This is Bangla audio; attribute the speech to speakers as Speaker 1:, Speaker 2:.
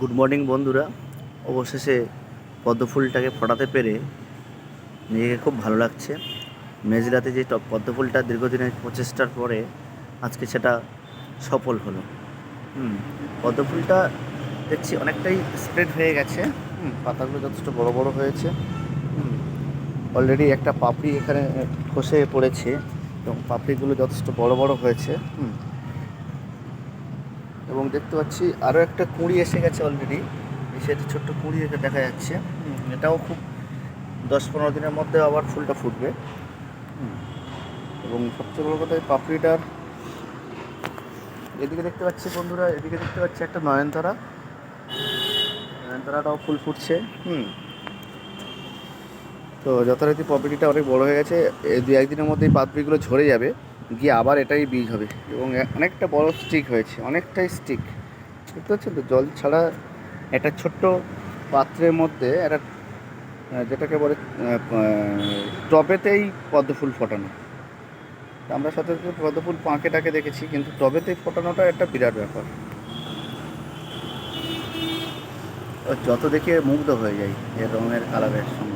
Speaker 1: গুড মর্নিং বন্ধুরা। অবশেষে পদ্ম ফুলটাকে ফোটাতে পেরে নিজেকে খুব ভালো লাগছে। মেজরাতে যে টপ- পদ্ম দীর্ঘদিনের প্রচেষ্টার পরে আজকে সেটা সফল হলো। হুম পদ্ম ফুলটা দেখছি অনেকটাই স্প্রেড হয়ে গেছে। পাতাগুলো যথেষ্ট বড় বড় হয়েছে। অলরেডি একটা পাপড়ি এখানে খসে পড়েছে এবং পাপড়িগুলো যথেষ্ট বড় বড় হয়েছে। হুম এবং দেখতে পাচ্ছি আরও একটা কুঁড়ি এসে গেছে অলরেডি সেটা ছোট্ট কুঁড়ি এখানে দেখা যাচ্ছে। এটাও খুব দশ পনেরো দিনের মধ্যে আবার ফুলটা ফুটবে। এবং সবচেয়ে বড় কথা এই পাপড়িটার এদিকে দেখতে পাচ্ছি বন্ধুরা, এদিকে দেখতে পাচ্ছি একটা নয়নতারা। নয়নতারাটাও ফুল ফুটছে। হুম, তো যথারীতি পাপড়িটা অনেক বড় হয়ে গেছে। এই দু একদিনের মধ্যেই পাপড়িগুলো ঝরে যাবে। গিয়ে আবার এটাই বীজ হবে। এবং অনেকটা বড় স্টিক হয়েছে, অনেকটাই স্টিক দেখতে পাচ্ছেন তো, জল ছাড়া একটা ছোট্ট পাত্রের মধ্যে একটা যেটাকে বলে টবেতেই পদ্মফুল ফোটানো। আমরা সাথে সাথে পদ্ম ফুল পাঁকে টাকে দেখেছি, কিন্তু টবেতেই ফোটানোটা একটা বিরাট ব্যাপার। যত দেখে মুগ্ধ হয়ে যাই এর রঙের কালারের সঙ্গে।